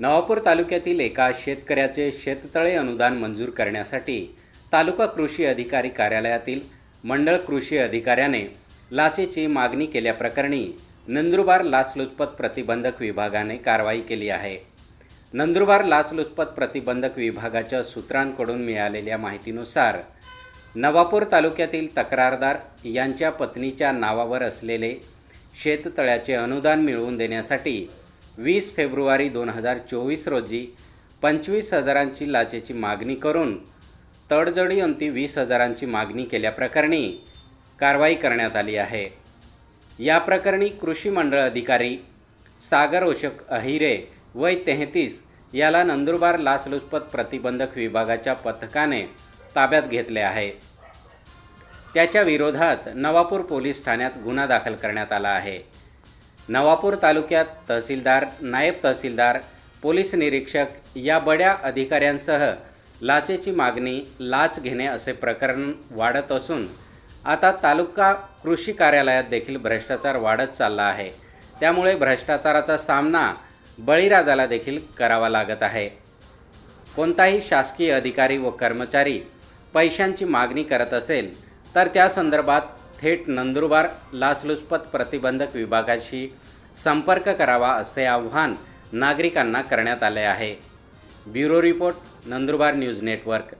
नवापूर तालुक्यातील एका शेतकऱ्याचे शेततळे अनुदान मंजूर करण्यासाठी तालुका कृषी अधिकारी कार्यालयातील मंडळ कृषी अधिकाऱ्याने लाचेची मागणी केल्याप्रकरणी नंदुरबार लाचलुचपत प्रतिबंधक विभागाने कारवाई केली आहे. नंदुरबार लाचलुचपत प्रतिबंधक विभागाच्या सूत्रांकडून मिळालेल्या माहितीनुसार नवापूर तालुक्यातील तक्रारदार यांच्या पत्नीच्या नावावर असलेले शेततळ्याचे अनुदान मिळवून देण्यासाठी वीस फेब्रुवारी दोन हजार चोवीस रोजी पंचवीस हजारांची लाचेची मागणी करून तडजोडी अंती वीस हजारांची मागणी केल्याप्रकरणी कारवाई करण्यात आली आहे. या प्रकरणी कृषी मंडळ अधिकारी सागर ओशक अहिरे वय तेहतीस याला नंदुरबार लाचलुचपत प्रतिबंधक विभागाच्या पथकाने ताब्यात घेतले आहे. त्याच्या विरोधात नवापूर पोलीस ठाण्यात गुन्हा दाखल करण्यात आला आहे. नवापूर तालुक्यात तहसीलदार नायब तहसीलदार पोलीस निरीक्षक या बड्या अधिकाऱ्यांसह लाचेची मागणी लाच घेणे असे प्रकरण वाढत असून आता तालुका कृषी कार्यालयात देखील भ्रष्टाचार वाढत चालला आहे. त्यामुळे भ्रष्टाचाराचा सामना बळीराजाला देखील करावा लागत आहे. कोणताही शासकीय अधिकारी व कर्मचारी पैशांची मागणी करत असेल तर त्या संदर्भात थेट नंदुरबार लाचलुचपत प्रतिबंधक विभागाशी संपर्क करावा असे आव्हान नागरिकांना करण्यात आले आहे. Bureau report Nandurbar news network.